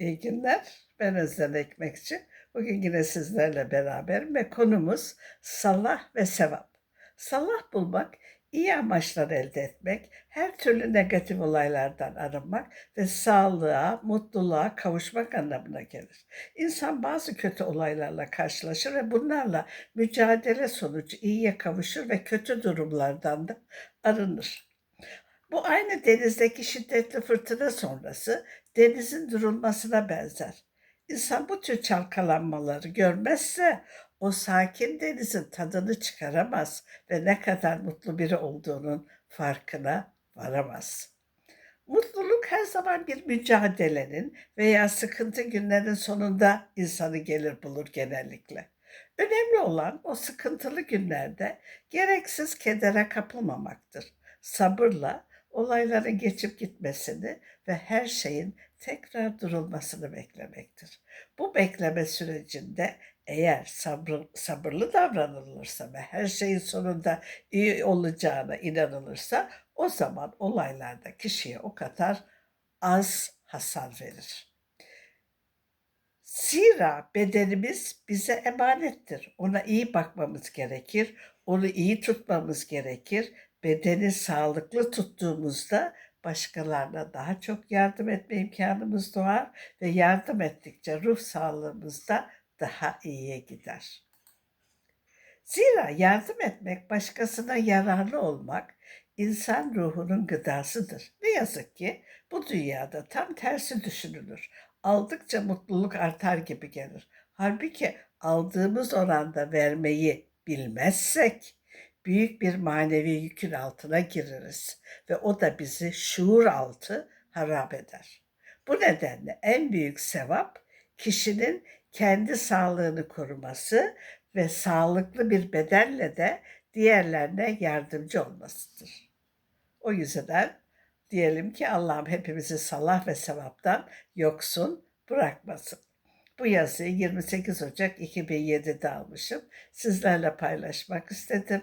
İyi günler. Ben Özden Ekmekçi. Bugün yine sizlerle beraberim ve konumuz salah ve sevap. Salah bulmak, iyi amaçlar elde etmek, her türlü negatif olaylardan arınmak ve sağlığa, mutluluğa kavuşmak anlamına gelir. İnsan bazı kötü olaylarla karşılaşır ve bunlarla mücadele sonucu iyiye kavuşur ve kötü durumlardan da arınır. Bu aynı denizdeki şiddetli fırtına sonrası denizin durulmasına benzer. İnsan bu tür çalkalanmaları görmezse o sakin denizin tadını çıkaramaz ve ne kadar mutlu biri olduğunun farkına varamaz. Mutluluk her zaman bir mücadelenin veya sıkıntı günlerin sonunda insanı gelir bulur genellikle. Önemli olan o sıkıntılı günlerde gereksiz kedere kapılmamaktır. Sabırla olayların geçip gitmesini ve her şeyin tekrar durulmasını beklemektir. Bu bekleme sürecinde eğer sabır, sabırlı davranılırsa ve her şeyin sonunda iyi olacağına inanılırsa o zaman olaylarda kişiye o kadar az hasar verir. Zira bedenimiz bize emanettir. Ona iyi bakmamız gerekir. Onu iyi tutmamız gerekir. Bedeni sağlıklı tuttuğumuzda başkalarına daha çok yardım etme imkanımız doğar ve yardım ettikçe ruh sağlığımız da daha iyiye gider. Zira yardım etmek, başkasına yararlı olmak insan ruhunun gıdasıdır. Ne yazık ki bu dünyada tam tersi düşünülür. Aldıkça mutluluk artar gibi gelir. Halbuki aldığımız oranda vermeyi bilmezsek büyük bir manevi yükün altına gireriz ve o da bizi şuur altı harap eder. Bu nedenle en büyük sevap kişinin kendi sağlığını koruması ve sağlıklı bir bedenle de diğerlerine yardımcı olmasıdır. O yüzden diyelim ki Allah'ım hepimizi salah ve sevaptan yoksun bırakmasın. Bu yazıyı 28 Ocak 2007'de almışım. Sizlerle paylaşmak istedim.